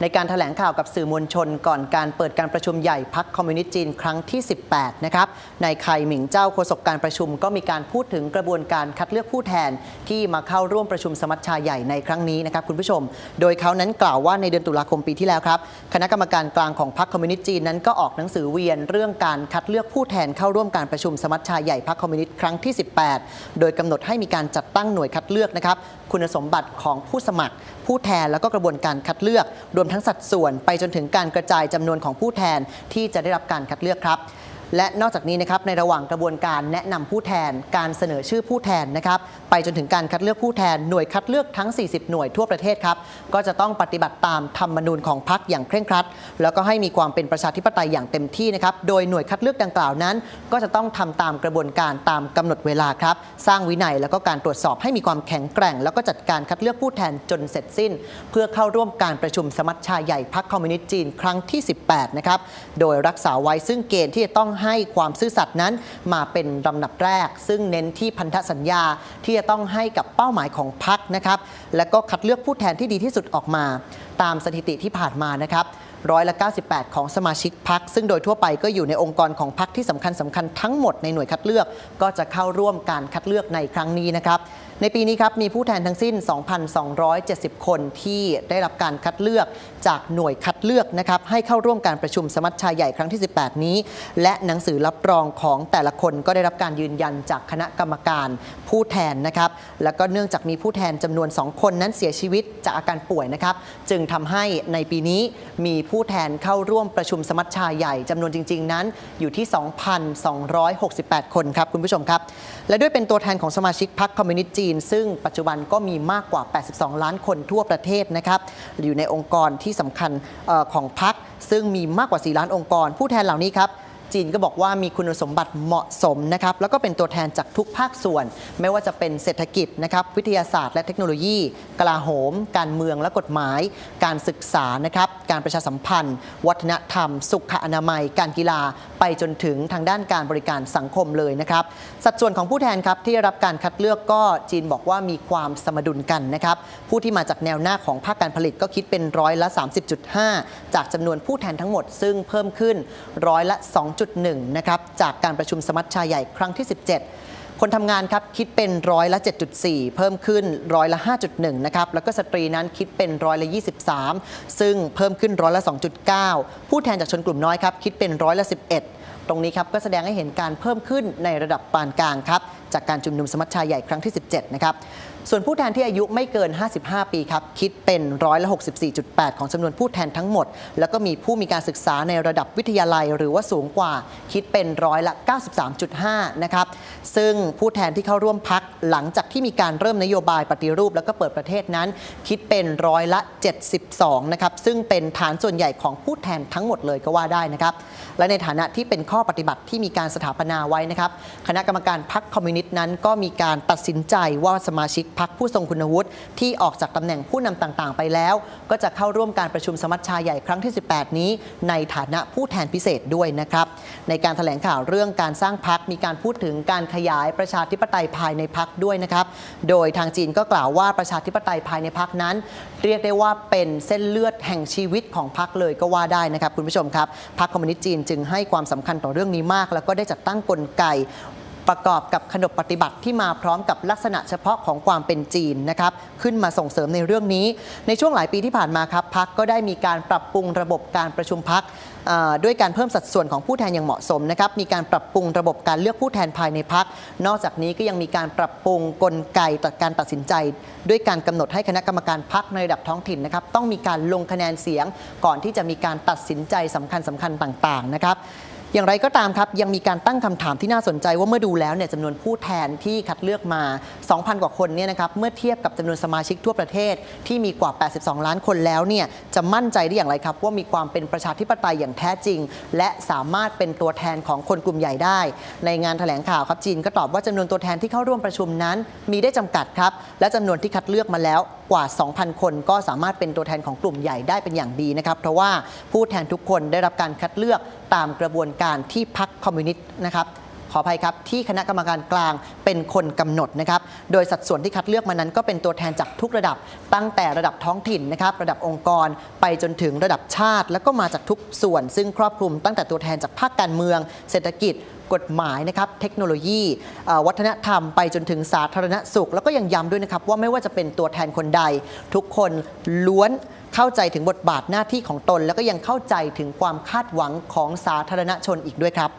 ในการถแถลงข่าวกับสื่อมวลชน ก่อนการเปิดการประชุมใหญ่พักคอมมิวนิสต์จีนครั้งที่ 18 นะครับในไข่หมิงเจ้าโฆษกการประชุมก็มีการพูดถึงกระบวนการคัดเลือกผู้แทน ที่มาเข้าร่วมประชุมสมัชชาใหญ่ในครั้งนี้นะครับคุณผู้ชม โดยเขานั้นกล่าวว่าในเดือนตุลาคมปีที่แล้วครับ คณะกรรมการกลางของพรรคอมมิวนิสต์จีนนั้นก็ออกหนังสือเวียนเรื่องการคัดเลือกผู้แทนเข้าร่วมการประชุมสมัชชาใหญ่พรรคคอมมิวนิสต์ครั้งที่ 18 โดยกำหนดให้มีการจัดตั้งหน่วยคัดเลือกนะครับ คุณสมบัติของผู้สมัคร ผู้แทนแล้วก็กระบวนการคัดเลือก รวมทั้งสัดส่วนไปจนถึงการกระจายจำนวนของผู้แทนที่จะได้รับการคัดเลือกครับ และนอกจากนี้นะครับในระหว่างกระบวนการแนะนำผู้แทน การเสนอชื่อผู้แทนนะครับไปจนถึงการคัดเลือกผู้แทนหน่วยคัดเลือกทั้ง 40 หน่วยทั่วประเทศครับก็จะต้องปฏิบัติตามธรรมนูญของพรรคอย่างเคร่งครัด แล้วก็ให้มีความเป็นประชาธิปไตยอย่างเต็มที่นะครับโดยหน่วยคัดเลือกดังกล่าวนั้น ก็จะต้องทำตามกระบวนการตามกำหนดเวลาครับสร้างวินัยแล้วก็การตรวจสอบให้มีความแข็งแกร่ง แล้วก็จัดการคัดเลือกผู้แทนจนเสร็จสิ้น เพื่อเข้าร่วมการประชุมสมัชชาใหญ่พรรคคอมมิวนิสต์จีนครั้งที่ 18 นะครับโดยรักษาไว้ซึ่งเกณฑ์ที่จะต้องให้ความซื่อสัตย์นั้นมาเป็นลำดับแรก ซึ่งเน้นที่พันธสัญญาที่จะต้องให้กับเป้าหมายของพรรคนะครับ และก็คัดเลือกผู้แทนที่ดีที่สุดออกมา ตามสถิติที่ผ่านมานะครับ ร้อยละ 98 ของสมาชิกพัก ซึ่งโดยทั่วไปก็อยู่ในองค์กรของพักที่สำคัญสำคัญทั้งหมดในหน่วยคัดเลือก ก็จะเข้าร่วมการคัดเลือกในครั้งนี้นะครับ ในปีนี้ครับมีผู้แทนทั้งสิ้น 2,270 คนที่ได้รับการคัดเลือกจากหน่วยคัดเลือกนะครับให้เข้าร่วมการประชุมสมัชชาใหญ่ครั้งที่ 18 นี้ และหนังสือรับรองของแต่ละคนก็ได้รับการยืนยันจากคณะกรรมการผู้แทนนะครับแล้วก็เนื่องจากมีผู้แทนจำนวน 2 คนนั้นเสียชีวิตจากอาการป่วยนะครับจึงทำให้ในปีนี้มีผู้แทนเข้าร่วมประชุมสมัชชาใหญ่จำนวนจริง ๆ นั้นอยู่ที่ 2,268 คนครับคุณผู้ชมครับ และด้วยเป็นตัวแทนของสมาชิกพรรคคอมมิวนิสต์จีน ซึ่งปัจจุบันก็มีมากกว่า 82 ล้านคนทั่วประเทศนะครับอยู่ในองค์กรที่สำคัญออของพรรคซึ่งมีมากกว่า 4 ล้านองค์กร ผู้แทนเหล่านี้ครับ จีนก็บอกว่ามีคุณสมบัติเหมาะสมนะครับแล้วก็เป็นตัวแทนจากทุกภาคส่วน ไม่ว่าจะเป็นเศรษฐกิจนะครับวิทยาศาสตร์และเทคโนโลยี กลาโหม การเมืองและกฎหมาย การศึกษานะครับการประชาสัมพันธ์ วัฒนธรรม สุขอนามัย การกีฬา ไปจนถึงทางด้านการบริการสังคมเลยนะครับสัดส่วนของผู้แทนครับที่รับการคัดเลือกก็จีนบอกว่ามีความสมดุลกันนะครับผู้ที่มาจากแนวหน้าของภาคการผลิตก็คิดเป็นร้อยละ30.5 จากจำนวนผู้แทนทั้งหมด ซึ่งเพิ่มขึ้นร้อยละ3.1 นะครับ จากการประชุมสมัชชาใหญ่ครั้งที่ 17 คนทำงานครับคิดเป็นร้อยละ 7.4 เพิ่มขึ้นร้อยละ 5.1 นะครับ แล้วก็สตรีนั้นคิดเป็นร้อยละ 23 ซึ่งเพิ่มขึ้นร้อยละ 2.9 ผู้แทนจากชนกลุ่มน้อยครับคิดเป็นร้อยละ 11ตรงนี้ครับก็แสดงให้เห็นการเพิ่มขึ้นในระดับปานกลางครับจากการชุมนุมสมัชชาใหญ่ครั้งที่ 17 นะครับ ส่วนผู้แทนที่อายุไม่เกิน 55 ปีครับ คิดเป็นร้อยละ64.8 ของจำนวนผู้แทนทั้งหมด แล้วก็มีผู้มีการศึกษาในระดับวิทยาลัยหรือว่าสูงกว่า คิดเป็นร้อยละ 93.5 นะครับ ซึ่งผู้แทนที่เข้าร่วมพักหลังจากที่มีการเริ่มนโยบายปฏิรูป แล้วก็เปิดประเทศนั้น คิดเป็นร้อยละ 72 นะครับ ซึ่งเป็นฐานส่วนใหญ่ของผู้แทนทั้งหมดเลยก็ว่าได้นะครับ และในฐานะที่เป็นข้อปฏิบัติที่มีการสถาปนาไว้นะครับ คณะกรรมการพรรคคอมมิวนิสต์นั้นก็มีการตัดสินใจว่าสมาชิกพรรคผู้ทรงคุณวุฒิที่ออกจากตำแหน่งผู้นำต่างๆ ไปแล้ว ก็จะเข้าร่วมการประชุมสมัชชาใหญ่ครั้งที่ 18 นี้ในฐานะผู้แทนพิเศษด้วยนะครับ ในการแถลงข่าวเรื่องการสร้างพรรคมีการพูดถึงการขยายประชาธิปไตยภายในพรรคด้วยนะครับ โดยทางจีนก็กล่าวว่าประชาธิปไตยภายในพรรคนั้น เรียกได้ว่าเป็นเส้นเลือดแห่งชีวิตของพรรคเลยก็ว่าได้นะครับคุณผู้ชมครับพรรคอมมิวนิสต์จีนจึงให้ความสำคัญต่อเรื่องนี้มาก แล้วก็ได้จัดตั้งกลไก ประกอบกับขนบปฏิบัติที่มาพร้อมกับลักษณะเฉพาะของความเป็นจีนนะครับขึ้นมาส่งเสริมในเรื่องนี้ ในช่วงหลายปีที่ผ่านมาครับพักก็ได้มีการปรับปรุงระบบการประชุมพักด้วยการเพิ่มสัดส่วนของผู้แทนอย่างเหมาะสมนะครับ มีการปรับปรุงระบบการเลือกผู้แทนภายในพัก นอกจากนี้ก็ยังมีการปรับปรุงกลไกต่อการตัดสินใจ ด้วยการกำหนดให้คณะกรรมการพักในระดับท้องถิ่นนะครับ ต้องมีการลงคะแนนเสียงก่อนที่จะมีการตัดสินใจสำคัญสำคัญๆต่างๆนะครับ อย่างไรก็ตามครับ ยังมีการตั้งคำถามที่น่าสนใจว่าเมื่อดูแล้วเนี่ยจำนวนผู้แทนที่คัดเลือกมา 2,000 กว่าคนเนี่ยนะครับเมื่อเทียบกับจำนวนสมาชิกทั่วประเทศที่มีกว่า 82 ล้านคนแล้วเนี่ยจะมั่นใจได้อย่างไรครับ ว่ามีความเป็นประชาธิปไตยอย่างแท้จริง และสามารถเป็นตัวแทนของคนกลุ่มใหญ่ได้ ในงานแถลงข่าวครับจีนก็ตอบว่าจำนวนตัวแทนที่เข้าร่วมประชุมนั้น มีได้จำกัดครับและจำนวนที่คัดเลือกมาแล้วกว่า 2,000 คนก็สามารถเป็นตัวแทนของกลุ่มใหญ่ได้เป็นอย่างดีนะครับเพราะว่าผู้แทนทุกคนได้รับการคัดเลือกตามกระบวนการที่พรรคคอมมิวนิสต์นะครับขออภัยครับ ที่คณะกรรมการกลางเป็นคนกำหนดนะครับ โดยสัดส่วนที่คัดเลือกมานั้นก็เป็นตัวแทนจากทุกระดับ ตั้งแต่ระดับท้องถิ่นนะครับ ระดับองค์กรไปจนถึงระดับชาติ แล้วก็มาจากทุกส่วน ซึ่งครอบคลุมตั้งแต่ตัวแทนจากภาคการเมือง เศรษฐกิจกฎหมายนะครับเทคโนโลยี วัฒนธรรมไปจนถึงสาธารณสุข แล้วก็ยังย้ำด้วยนะครับว่าไม่ว่าจะเป็นตัวแทนคนใด ทุกคนล้วน เข้าใจถึงบทบาทหน้าที่ของตน แล้วก็ยังเข้าใจถึงความคาดหวังของสาธารณชนอีกด้วยครับ